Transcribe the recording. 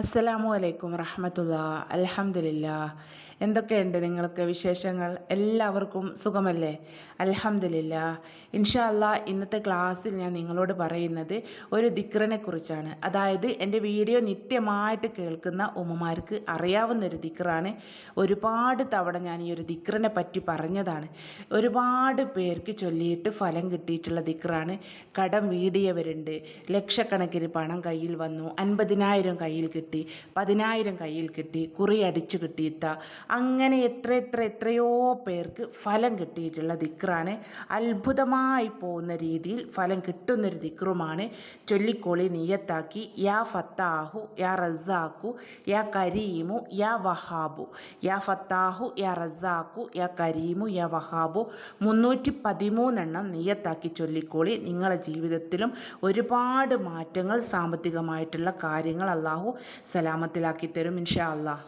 അസ്സലാമു അലൈക്കും റഹ്മത്തുള്ള. അലഹമില്ല എന്തൊക്കെയുണ്ട് നിങ്ങൾക്ക് വിശേഷങ്ങൾ? എല്ലാവർക്കും സുഖമല്ലേ? അലഹമില്ല ഇൻഷാ അല്ലാ ഇന്നത്തെ ക്ലാസ്സിൽ ഞാൻ നിങ്ങളോട് പറയുന്നത് ഒരു ദിക്റിനെ കുറിച്ചാണ് അതായത് എന്റെ വീഡിയോ നിത്യമായിട്ട് കേൾക്കുന്ന ഉമ്മമാർക്ക് അറിയാവുന്ന ഒരു ദിക്റാണ്. ഒരുപാട് തവണ ഞാൻ ഈ ഒരു ദിക്റിനെ പറ്റി പറഞ്ഞതാണ്. ഒരുപാട് പേർക്ക് ചൊല്ലിയിട്ട് ഫലം കിട്ടിയിട്ടുള്ള ദിക്റാണ്. കടം വീടിയവരുണ്ട്. ലക്ഷക്കണക്കിന് പണം കയ്യിൽ വന്നു. അൻപതിനായിരം കയ്യിൽ കിട്ടി പതിനായിരം കയ്യിൽ കിട്ടി കുറി അടിച്ചു കിട്ടിയിത്ത അങ്ങനെ എത്ര എത്ര എത്രയോ പേർക്ക് ഫലം കിട്ടിയിട്ടുള്ള ദിക്റാണ്. അത്ഭുതമായി പോകുന്ന രീതിയിൽ ഫലം കിട്ടുന്നൊരു ദിക്റുമാണ്. ചൊല്ലിക്കോളി നീയത്താക്കി യാ ഫത്താഹു യാ റസാഖു യാ കരീമു യാ വഹാബു. യാ ഫത്താഹു യാ റസാഖു യാ കരീമു യാ വഹാബു. മുന്നൂറ്റി പതിമൂന്നെണ്ണം നീയത്താക്കി ചൊല്ലിക്കോളി. നിങ്ങളുടെ ജീവിതത്തിലും ഒരുപാട് മാറ്റങ്ങൾ സാമ്പത്തികമായിട്ടുള്ള കാര്യങ്ങൾ അള്ളാഹു സലാമത്തിലാക്കി തരും ഇൻഷാ അള്ളാഹ്